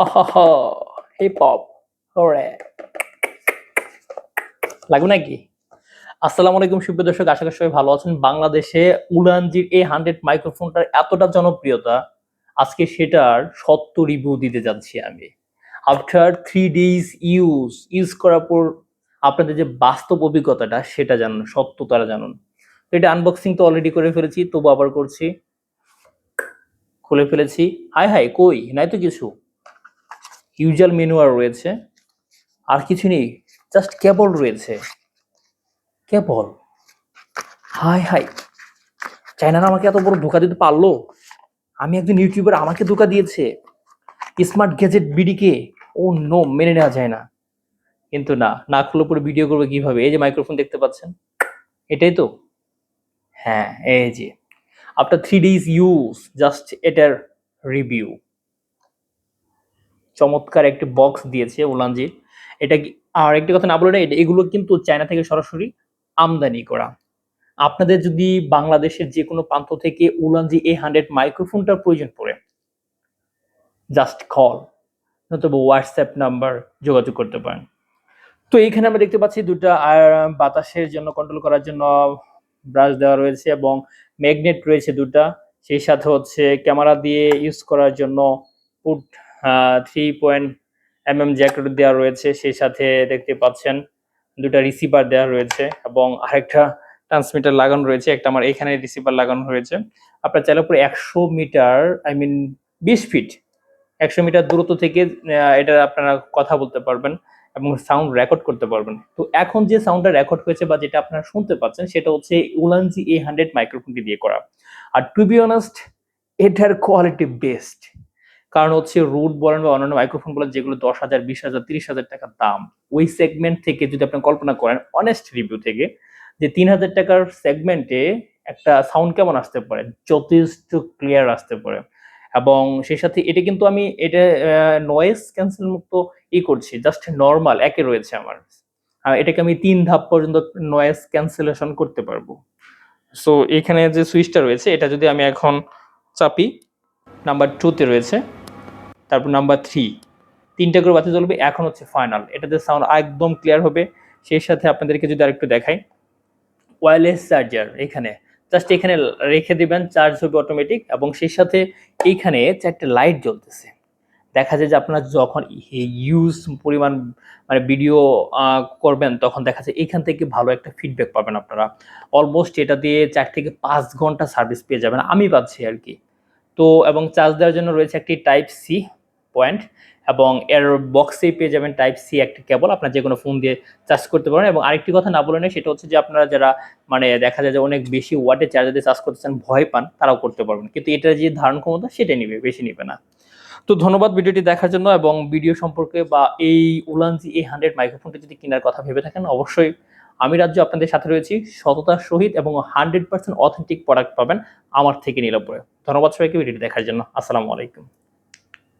Hip hop. Hooray. লাগবে নাকি? আসসালামু আলাইকুম, সুপ্রিয় দর্শক। আশা করি সবাই ভালো আছেন। বাংলাদেশে উলানজির এই হান্ড্রেড মাইক্রোফোনটার এতটা জনপ্রিয়তা, আজকে সেটার সত্য রিভিউ দিতে যাচ্ছি আমি। After three days use use করার পর আপনাদের যে বাস্তব অভিজ্ঞতাটা, সেটা জানুন সত্যতারা জানুন। তো এটা আনবক্সিং তো অলরেডি করে ফেলেছি, তবু আবার করছি। খুলে ফেলেছি। হাই হাই কই? নাই তো কিছু। ইউজাল মেনু আর রয়েছে। আর কিছু নেই জাস্ট কেবল রয়েছে। কেবল হাই হাই চাইনারা আমাকে এত বড় ধোকা দিতে পারল? আমি একজন ইউটিউবার, আমাকে ধোকা দিয়েছে। স্মার্ট গ্যাজেট বিডিকে। ও নো, মেনে নেওয়া যায় না। কিন্তু না না খুলে পরে ভিডিও করবে কীভাবে? এই যে মাইক্রোফোন দেখতে পাচ্ছেন? এটাই তো? হ্যাঁ এই যে। After three days use just এটার রিভিউ চমৎকার একটি বক্স দিয়েছে ওলানজি এটা আর একটি কথা না বলে না এগুলো কিন্তু চায়না থেকে সরাসরি আমদানি করা। আপনাদের যদি বাংলাদেশের যে কোনো প্রান্ত থেকে উলানজি এ হান্ড্রেড মাইক্রোফোনটার প্রয়োজন পড়ে জাস্ট কল নতুবা হোয়াটসঅ্যাপ নাম্বার যোগাযোগ করতে পারেন। তো এইখানে আমরা দেখতে পাচ্ছি দুটা বাতাসের জন্য কন্ট্রোল করার জন্য ব্রাশ দেওয়া রয়েছে এবং ম্যাগনেট রয়েছে দুটা। সেই সাথে হচ্ছে ক্যামেরা দিয়ে ইউজ করার জন্য put three point M M jacket দেওয়া রয়েছে, সেই সাথে দেখতে পাচ্ছেন দুটা রিসিভার দেওয়া রয়েছে এবং আরেকটা ট্রান্সমিটার লাগানো রয়েছে, একটা আমার এখানে রিসিভার লাগানো রয়েছে আপনার চাইলে উপরে একশো মিটার আই মিন বিশ ফিট একশো মিটার দূরত্ব থেকে এটা আপনারা কথা বলতে পারবেন এবং সাউন্ড রেকর্ড করতে পারবেন। তো এখন যে সাউন্ডটা রেকর্ড হয়েছে বা যেটা আপনারা শুনতে পাচ্ছেন, সেটা হচ্ছে উলানজি এ হান্ড্রেড মাইক্রোফোনটি দিয়ে করা। আর টু বি অনেস্ট এটার কোয়ালিটি বেস্ট কারণ হচ্ছে রুট বলেন বা অন্যান্য মাইক্রোফোন বলেন, যেগুলো দশ হাজার, বিশ হাজার, তিরিশ হাজার টাকা দাম। ওই সেগমেন্ট থেকে যদি আপনি কল্পনা করেন অনেস্ট রিভিউ থেকে, যে তিন হাজার টাকার সেগমেন্টে একটা সাউন্ড কেমন আসতে পারে? যথেষ্ট ক্লিয়ার আসতে পারে। এবং সেই সাথে এটা কিন্তু আমি, এটা নয়েজ ক্যান্সেল মুক্ত ই করছি জাস্ট নর্মাল একে রয়েছে আমার। এটাকে আমি তিন ধাপ পর্যন্ত নয়েজ ক্যান্সেলেশন করতে পারব। সো এখানে যে সুইচটা রয়েছে, এটা যদি আমি এখন চাপি নাম্বার টুতে রয়েছে তারপর নাম্বার থ্রি তিনটা করে বাতি জ্বলবে এখন হচ্ছে ফাইনাল এটাতে সাউন্ড একদম ক্লিয়ার হবে। সেই সাথে আপনাদেরকে যদি আরেকটু দেখাই ওয়্যারলেস চার্জার এখানে। জাস্ট এখানে রেখে দিবেন চার্জ হবে অটোমেটিক এবং সেই সাথে এইখানে চারটে লাইট জ্বলতেছে। দেখা যায় যে আপনারা যখন ইউজ পরিমাণ মানে ভিডিও করবেন, তখন দেখা যায় এখান থেকে ভালো একটা ফিডব্যাক পাবেন আপনারা। অলমোস্ট এটা দিয়ে চার থেকে পাঁচ ঘণ্টা সার্ভিস পেয়ে যাবেন, আমি পাচ্ছি আর কি। তো, এবং চার্জ দেওয়ার জন্য রয়েছে একটি টাইপ সি পয়েন্ট এবং এর বক্সেই পেয়ে যাবেন টাইপ সি একটি কেবল আপনার যে কোনো ফোন দিয়ে চার্জ করতে পারেন। এবং আরেকটি কথা না বলে নেই, সেটা হচ্ছে যে আপনারা যারা মানে দেখা যায় যে অনেক বেশি ওয়াটে চার্জার দিয়ে চার্জ করতে চান, ভয় পান, তারাও করতে পারবেন। কিন্তু এটার যে ধারণ ক্ষমতা সেটা নিবে, বেশি নিবে না। তো ধন্যবাদ ভিডিওটি দেখার জন্য, এবং ভিডিও সম্পর্কে বা এই উলানজি এই হান্ড্রেড মাইক্রোফোনটি যদি কেনার কথা ভেবে থাকেন, অবশ্যই আমি রাজ্য আপনাদের সাথে রয়েছি। সততার সহিত এবং হান্ড্রেড পার্সেন্ট অথেন্টিক প্রোডাক্ট পাবেন আমার থেকে নিরাপরে। ধন্যবাদ সবাইকে ভিডিওটি দেখার জন্য। আসসালামু আলাইকুম।